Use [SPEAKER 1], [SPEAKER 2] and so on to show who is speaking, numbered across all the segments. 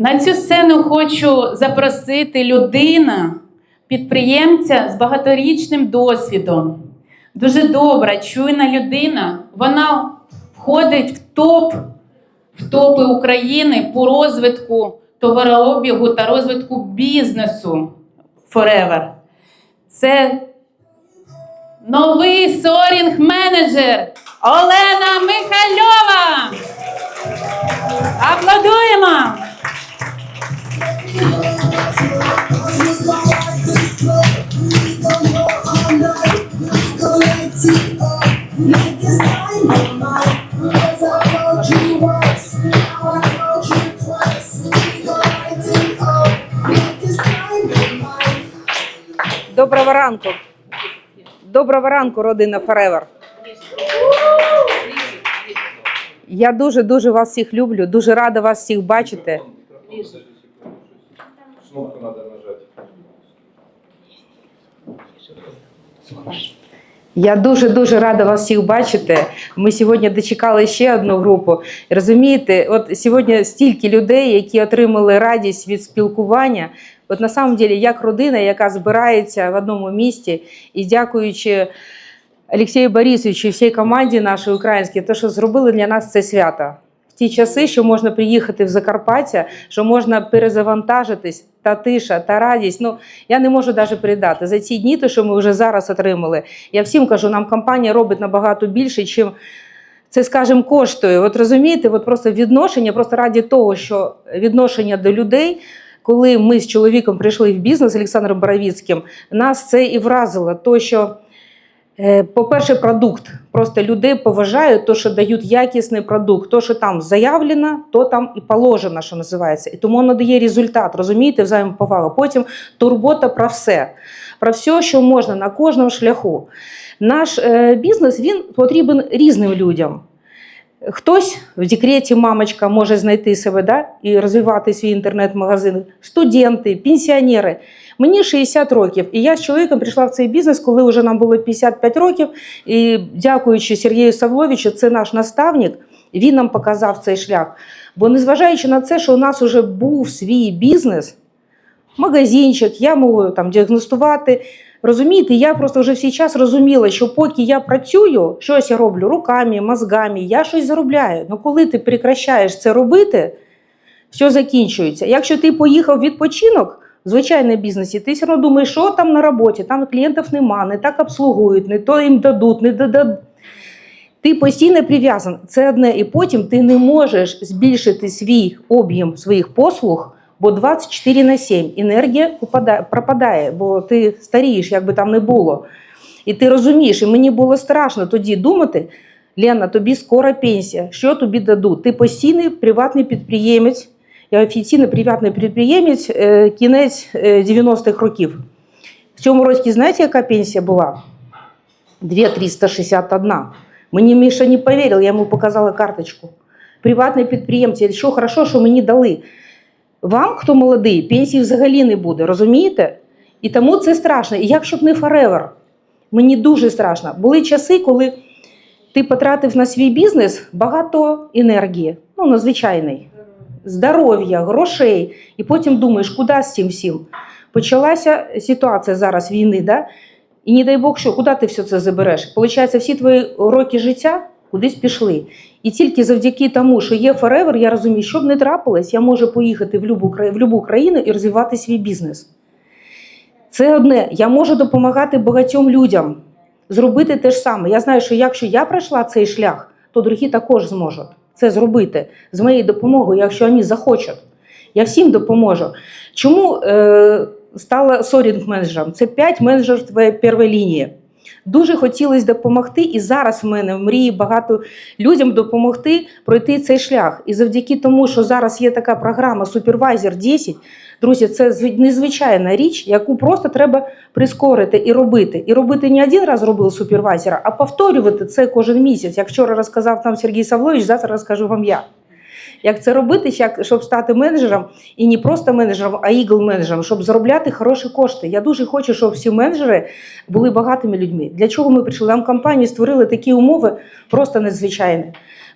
[SPEAKER 1] На цю сцену хочу запросити людина, підприємця з багаторічним досвідом. Дуже добра, чуйна людина. Вона входить в топ, в топи України по розвитку товарообігу та розвитку бізнесу Forever. Це новий сорінг менеджер Олена Михальова. Аплодуємо!
[SPEAKER 2] Доброго ранку, родина Forever. Я дуже дуже вас всіх люблю, дуже рада вас всіх бачити.
[SPEAKER 3] Кнопку надо нажать.
[SPEAKER 2] Я дуже дуже рада вас всіх бачити. Ми сьогодні дочекали ще одну групу. Розумієте, от сьогодні стільки людей, які отримали радість від спілкування. От на самом деле, як родина, яка збирається в одному місті, і дякуючи Олексію Борисовичу і всій команді нашій українській, те, що зробили для нас це свято. В ті часи, що можна приїхати в Закарпаття, що можна перезавантажитись, та тиша, та радість. Ну я не можу навіть передати за ці дні, те, що ми вже зараз отримали. Я всім кажу, нам компанія робить набагато більше, чим це, скажімо, коштує. От розумієте, от просто відношення, просто раді того, що відношення до людей. Коли ми з чоловіком прийшли в бізнес Олександром Боровіцьким, нас це і вразило, то що, е, по-перше, продукт. Просто людей поважають, то, що дають якісний продукт. То, що там заявлено, то там і положено, що називається. І тому воно дає результат, розумієте, взаємоповага. Потім турбота про все, про все, що можна на кожному шляху. Наш е, бізнес він потрібен різним людям. Хтось в декреті мамочка може знайти себе да, і розвивати свій інтернет-магазин, студенти, пенсіонери. Мені 60 років, і я з чоловіком прийшла в цей бізнес, коли вже нам було 55 років. І дякуючи Сергію Савловичу, це наш наставник, він нам показав цей шлях. Бо незважаючи на це, що у нас вже був свій бізнес, магазинчик, я можу там діагностувати. Розумієте, я просто вже всій час розуміла, що поки я працюю, щось я роблю руками, мозгами, я щось заробляю. Ну коли ти прекращаєш це робити, все закінчується. Якщо ти поїхав в відпочинок в звичайному бізнесі, ти все одно думаєш, що там на роботі, там клієнтів нема, не так обслуговують, не то їм дадуть, не дадуть. Ти постійно прив'язаний. Це одне, і потім ти не можеш збільшити свій об'єм своїх послуг, бо 24 на 7 енергія пропадає, бо ти старієш, як там не було. І ти розумієш, і мені було страшно тоді думати, Лена, тобі скоро пенсія, що тобі дадуть? Ти постійний приватний підприємець, я офіційний приватний підприємець, е, кінець е, 90-х років. В цьому році, знаєте, яка пенсія була? 2361. Мені Міша не повірив, я йому показала карточку. Приватний підприємці, що хорошо, що мені дали. Вам, хто молодий, пенсії взагалі не буде, розумієте? І тому це страшно. І як щоб не forever. Мені дуже страшно. Були часи, коли ти потратив на свій бізнес багато енергії, ну, надзвичайний, здоров'я, грошей, і потім думаєш, куди з цим всім. Почалася ситуація зараз війни, да? і не дай Бог, що куди ти все це забереш? Получається, всі твої роки життя кудись пішли. І тільки завдяки тому, що є Forever, я розумію, що б не трапилось, я можу поїхати в любу, в любу країну і розвивати свій бізнес. Це одне. Я можу допомагати багатьом людям зробити те ж саме. Я знаю, що якщо я пройшла цей шлях, то другі також зможуть це зробити з моєю допомогою, якщо вони захочуть. Я всім допоможу. Чому е, стала сорінг менеджером? Це 5 менеджерів твоєї першої лінії. Дуже хотілося допомогти, і зараз в мене в мрії багато людям допомогти пройти цей шлях. І завдяки тому, що зараз є така програма Супервайзер 10, друзі, це зв- незвичайна річ, яку просто треба прискорити і робити. І робити не один раз робив супервайзера, а повторювати це кожен місяць. Як вчора розказав там Сергій Савлович, завтра розкажу вам я. Як це робити, як, щоб стати менеджером, і не просто менеджером, а ігл-менеджером, щоб заробляти хороші кошти. Я дуже хочу, щоб всі менеджери були багатими людьми. Для чого ми прийшли? Нам компанії створили такі умови просто надзвичайні.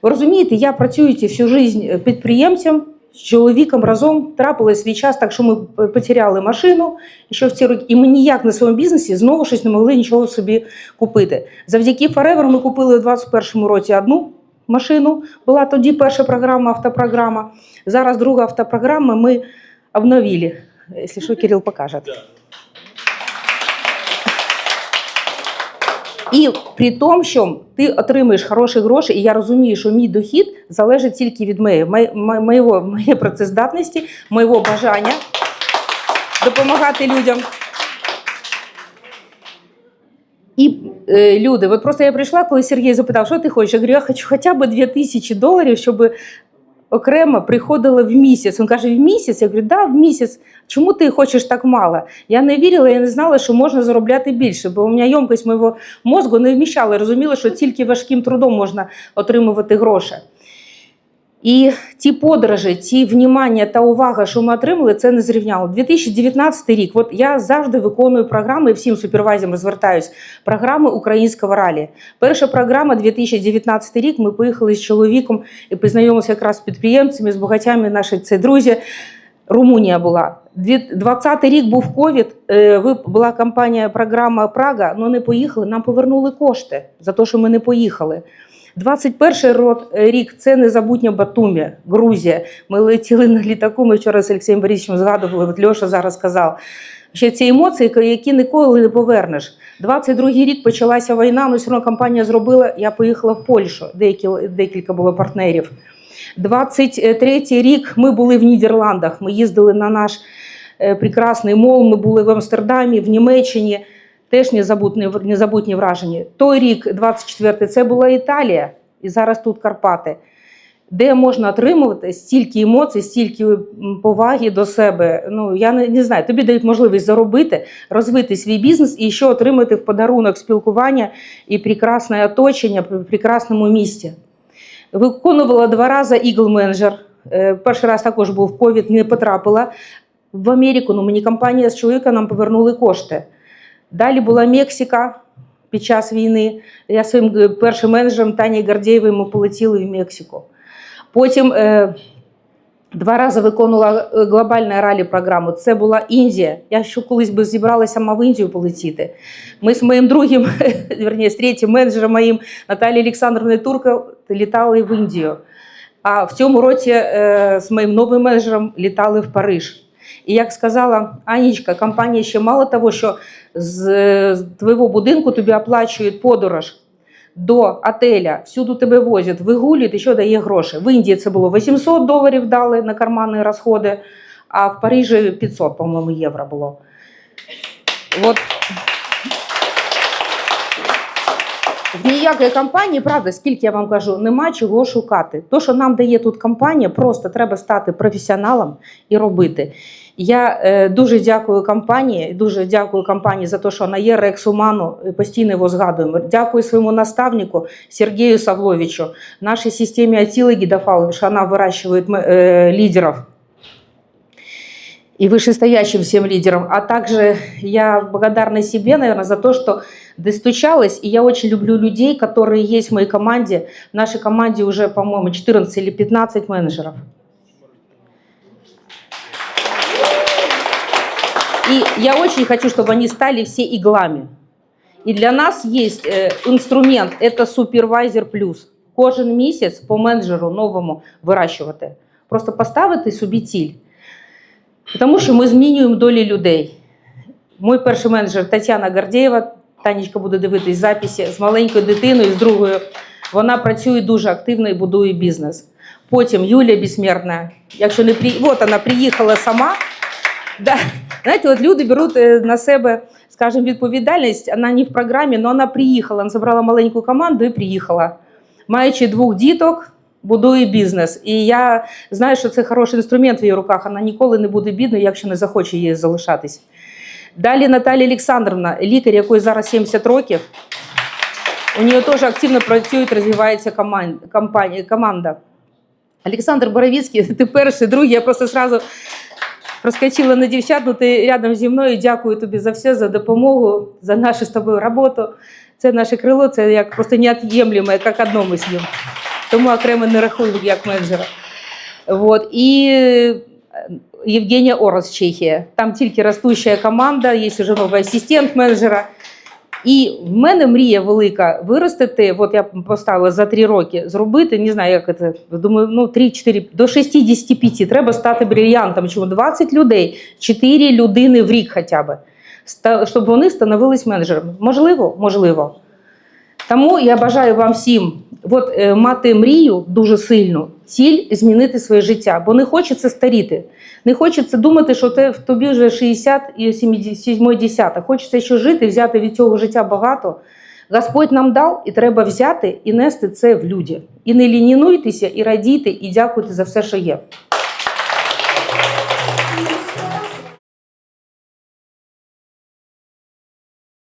[SPEAKER 2] Ви розумієте, я працюю всю життя підприємцем, з чоловіком разом трапили свій час, так що ми потеряли машину ще в ці роки, і ми ніяк на своєму бізнесі знову щось не могли нічого собі купити. Завдяки Forever ми купили у 2021 році одну машину. Була тоді перша програма, автопрограма. Зараз друга автопрограма. Ми обновили. Якщо що, Кирил покаже. І при тому, що ти отримуєш хороші гроші, і я розумію, що мій дохід залежить тільки від моєї, моє- моєї працездатності, моєго бажання допомагати людям. І е, люди, от просто я прийшла, коли Сергій запитав, що ти хочеш? Я говорю, я хочу хоча б 2000 доларів, щоб окремо приходила в місяць. Він каже, в місяць? Я говорю, да, в місяць. Чому ти хочеш так мало? Я не вірила, я не знала, що можна заробляти більше, бо у мене ємкость моєго мозку не вміщала. Розуміла, що тільки важким трудом можна отримувати гроші. І ті подорожі, ті внімання та увага, що ми отримали, це не зрівняло. 2019 рік. От я завжди виконую програми, всім супервайзерам звертаюсь. Програми українського ралі. Перша програма 2019 рік. Ми поїхали з чоловіком і познайомилися якраз з підприємцями, з багатями. Наші це друзі. Румунія була. 20 рік був ковід. е, Була кампанія програма Прага, але не поїхали. Нам повернули кошти за те, що ми не поїхали. 21 рот- е, рік це незабутня Батумі, Грузія. Ми летіли на літаку. Ми вчора з Олексієм Борисовичем згадували. От Льоша зараз сказав. Ще ці емоції, які ніколи не повернеш. 22 рік почалася війна, але все одно компанія зробила. Я поїхала в Польщу, деякі, декілька було партнерів. 23 рік ми були в Нідерландах. Ми їздили на наш е, прекрасний мол. Ми були в Амстердамі, в Німеччині. Теж незабутні, незабутні враження. Той рік, 24-й, це була Італія, і зараз тут Карпати, де можна отримувати стільки емоцій, стільки поваги до себе. Ну я не, не знаю. Тобі дають можливість заробити, розвити свій бізнес і ще отримати в подарунок спілкування і прекрасне оточення в прекрасному місті. Виконувала два рази. Е, Перший раз також був ковід, не потрапила в Америку. Ну мені компанія з чоловіка нам повернули кошти. Далі була Мексика під час війни. Я своїм е, першим менеджером Тані Гордєєвою ми полетіли в Мексику. Потім е, два рази виконувала е, глобальну ралі програму. Це була Індія. Я ще колись би зібралася сама в Індію полетіти. Ми з моїм другим, верні, з третім менеджером моїм Наталією Олександровною Турко літали в Індію. А в цьому році е, з моїм новим менеджером літали в Париж. І як сказала Анічка, компанія ще мало того, що з, з твого будинку тобі оплачують подорож до отеля, всюди тебе возять, вигулюють і що дає гроші. В Індії це було 800 доларів дали на карманні розходи, а в Парижі 500, по-моєму, євро було. От. В ніякої компанії, правда, скільки я вам кажу, нема чого шукати. То, що нам дає тут компанія, просто треба стати професіоналом і робити. Я е, дуже дякую компанії, дуже дякую компанії за те, що вона є Рексуману, постійно його згадуємо. Дякую своєму наставнику Сергію Савловичу, нашій системі Атіли Гідофалович, вона вирощує е, лідерів и вышестоящим всем лидерам. А также я благодарна себе, наверное, за то, что достучалась. И я очень люблю людей, которые есть в моей команде. В нашей команде уже, по-моему, 14 или 15 менеджеров. И я очень хочу, чтобы они стали все иглами. І для нас є е, інструмент, це Supervisor Plus. Кожен місяць по менеджеру новому вирощувати. Просто поставити собі ціль. Тому що ми змінюємо долі людей. Мій перший менеджер Тетяна Гордєєва, Танечка буде дивитись записи з маленькою дитиною, з другою. Вона працює дуже активно і будує бізнес. Потім Юлія Безсмертна. Якщо не при... от вона приїхала сама. Да. Знаєте, от люди беруть е, на себе, скажімо, відповідальність. Вона не в програмі, але вона приїхала. Вона забрала маленьку команду і приїхала. Маючи двох діток, будує бізнес. І я знаю, що це хороший інструмент в її руках. Вона ніколи не буде бідною, якщо не захоче її залишатись. Далі Наталія Олександровна, лікар, якої зараз 70 років. У нього теж активно працює, розвивається команда. Олександр Боровіцький, ти перший, другий. Я просто сразу проскочила на дівчат, ну ти рядом зі мною. Дякую тобі за все, за допомогу, за нашу з тобою роботу. Це наше крило, це як просто неот'ємлемо, як одно ми з ним. Тому окремо не рахую як менеджера. Вот. І е, Євгенія Орос, Чехія. Там тільки ростуща команда, є вже новий асистент менеджера. І в мене мрія велика виростити. От я поставила за три роки зробити. Не знаю, як це. Думаю, ну 3-4, до 65 треба стати брильянтом. Чому 20 людей, 4 людини в рік хоча б, щоб вони становились менеджерами. Можливо, можливо. Тому я бажаю вам всім от, е, мати мрію дуже сильну, ціль змінити своє життя, бо не хочеться старіти. Не хочеться думати, що те в тобі вже 60 і 70. Хочеться ще жити, взяти від цього життя багато. Господь нам дав, і треба взяти і нести це в люди. І не лінінуйтеся, і радійте, і дякуйте за все, що є.